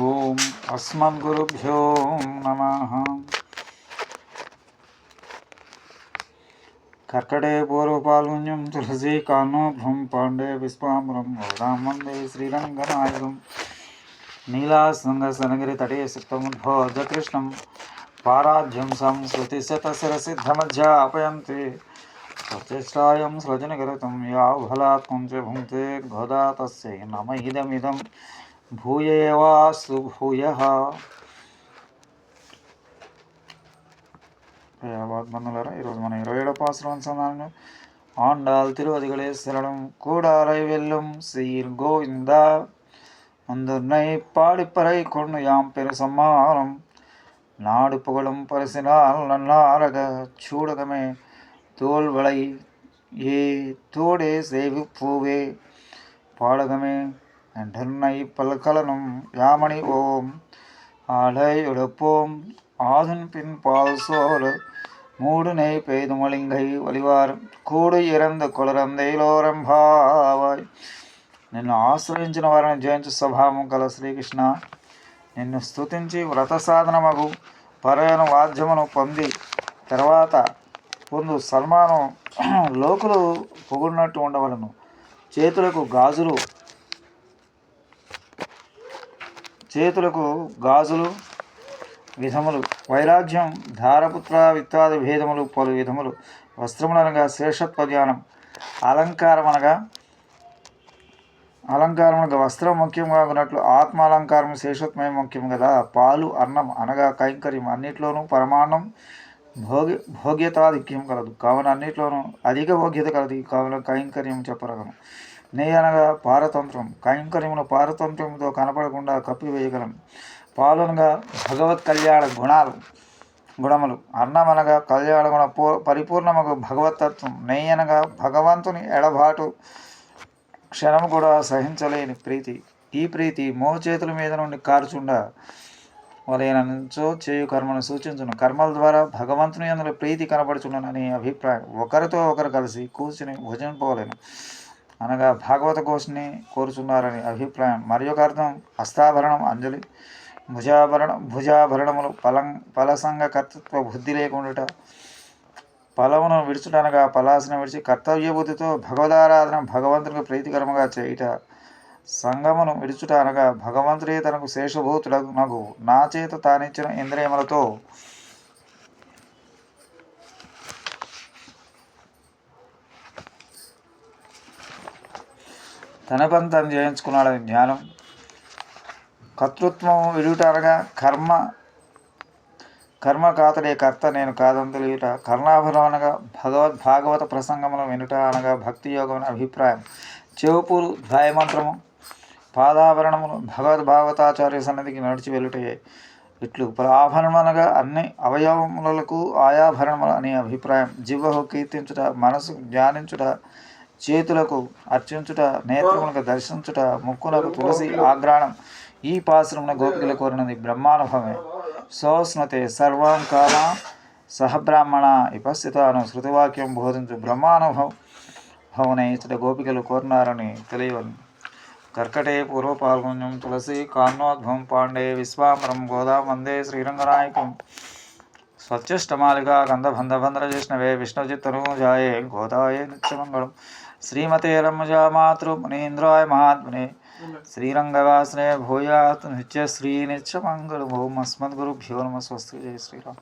ఓం అస్మద్గురుభ్యో నమ కర్కటే పూర్వపాల్గుణ్యం తులసీ కాన్నోభ్రం పాండే విశ్వామరం రామందే శ్రీరంగనాయకం నీలాసంగసనగిరి తటే సుప్తముద్భోజకృష్ణం పారాధ్యం సంస్కృతి శతశిరసిద్ధమధ్యాపయంతి ప్రతిష్టాయం సృజనగరతం యా ఫలాత్మం చ భుంక్తే గోదా తస్యై నమ ఇదమిదం भूय। एवास्तु भूयः பத்மநலர இருபது மணி இருபது பாசுரம் சொன்னாங்க ஆண்டாள் திருவதிகளே சரணம் கூடாரை வெல்லும் சீர் கோவிந்தா. வந்துன்னை பாடிப்பறை கொண்டு யாம் பெருசம்மாரம் நாடு புகழும் பரிசினால் நல்லாரக சூடகமே. தோல் வளை ஏ தோடே சேவி பூவே. பாடகமே என்றன்னை பல்கலனும் யாமணி ஓம் ஆலை உழப்போம் ஆதன் பின் பால் சோறு மூடு நெய் பெய்துமலிங்கை వలివారు కూడు ఇరంద కొలరందైలోరంభావాయ్ నిన్ను ఆశ్రయించిన వారిని జయించు స్వభావం కల శ్రీకృష్ణ నిన్ను స్తుతించి వ్రత సాధనమగు పరయన వాద్యమును పొంది తర్వాత పొందు సల్మాను లోకులు పొగుడినట్టు ఉండవలను చేతులకు గాజులు చేతులకు గాజులు విధములు వైరాగ్యం ధారపుత్ర విత్తాది భేదములు పలు విధములు. వస్త్రములనగా శేషత్వధ్యానం అలంకారం అనగా అలంకారమనగా వస్త్రం ముఖ్యంగా ఉన్నట్లు ఆత్మ అలంకారం శేషత్వమే ముఖ్యం కదా పాలు అన్నం అనగా కైంకర్యం అన్నిట్లోనూ పరమాన్నం భోగ్య భోగ్యతాధిక్యం కలదు. కావున అన్నిట్లోనూ అధిక భోగ్యత కలదు. కావున కైంకర్యం చెప్పరగను నెయ్యి అనగా పారతంత్రం కైంకర్యమును పారతంత్రంతో కనపడకుండా కప్పివేయగలం. పాలనగా భగవత్ కళ్యాణ గుణాలు గుణములు. అన్నమనగా కళ్యాణ గుణ పూ పరిపూర్ణముకు భగవతత్వం. నెయ్యి అనగా భగవంతుని ఎడబాటు క్షణము కూడా సహించలేని ప్రీతి. ఈ ప్రీతి మో చేతుల మీద నుండి కారుచుండ వలయనంచో చేయు కర్మను సూచించును. కర్మల ద్వారా భగవంతుని అందులో ప్రీతి కనబడుచుండనని అభిప్రాయం. ఒకరితో ఒకరు కలిసి కూర్చుని భుజింపలేను అనగా భాగవత కోశని కోరుచున్నారని అభిప్రాయం. మరి ఒక అర్థం హస్తాభరణం అంజలి భుజాభరణ భుజాభరణములు పలం ఫలసంగ కర్తృత్వ బుద్ధి లేకుండుట ఫలమును విడుచుట అనగా పలాసన విడిచి కర్తవ్య బుద్ధితో భగవదారాధన భగవంతునికి ప్రీతికరముగా చేయుట సంగమును విడుచుట అనగా భగవంతుడే తనకు శేషభూతుడగు నా చేత తానిచ్చిన ఇంద్రియములతో తన పని తను చేయించుకున్నాడని జ్ఞానం. కర్తృత్వం విడుట అనగా కర్మ. కర్మ కాతడే కర్త నేను కాదని తెలియట. కర్ణాభరణం అనగా భగవద్ భాగవత ప్రసంగమును వినుట అనగా భక్తి యోగం అభిప్రాయం. చెవుపూరు ధ్యాయమంత్రము. పాదాభరణములు భగవద్ భాగవతాచార్య సన్నిధికి నడిచి వెళ్ళుటే ఇట్లు. ఆభరణమనగా అన్ని అవయవములకు ఆయాభరణములు అనే అభిప్రాయం. జివ్వహు కీర్తించుట మనసు ధ్యానించుట చేతులకు అర్చించుట నేత్రములకు దర్శించుట ముక్కులకు తులసి ఆగ్రాణం. ఈ పాశ్రమున గోపికలు కోరినది బ్రహ్మానుభవమే. సోస్నతే సర్వం కాల సహబ్రాహ్మణ విపస్థితాను శృతివాక్యం బోధించు బ్రహ్మానుభవం భవనే ఇతడ గోపికలు కోరినారని తెలియవను కర్కటే పూర్వపాల్గొన్యం తులసి కాన్నోద్భవం పాండే విశ్వామరం గోదా వందే శ్రీరంగనాయకం. స్వచ్ఛష్టమాలిక విష్ణుజిత్తను జాయే గోదాయే నిత్యమంగళం. మునీంద్రాయ మహాత్మనే శ్రీరంగవాసనే భూయాత్ నిత్యశ్రీ నిత్యమంగళం ఓం అస్మద్గురుభ్యో నమ స్వస్తి జయ శ్రీరామ్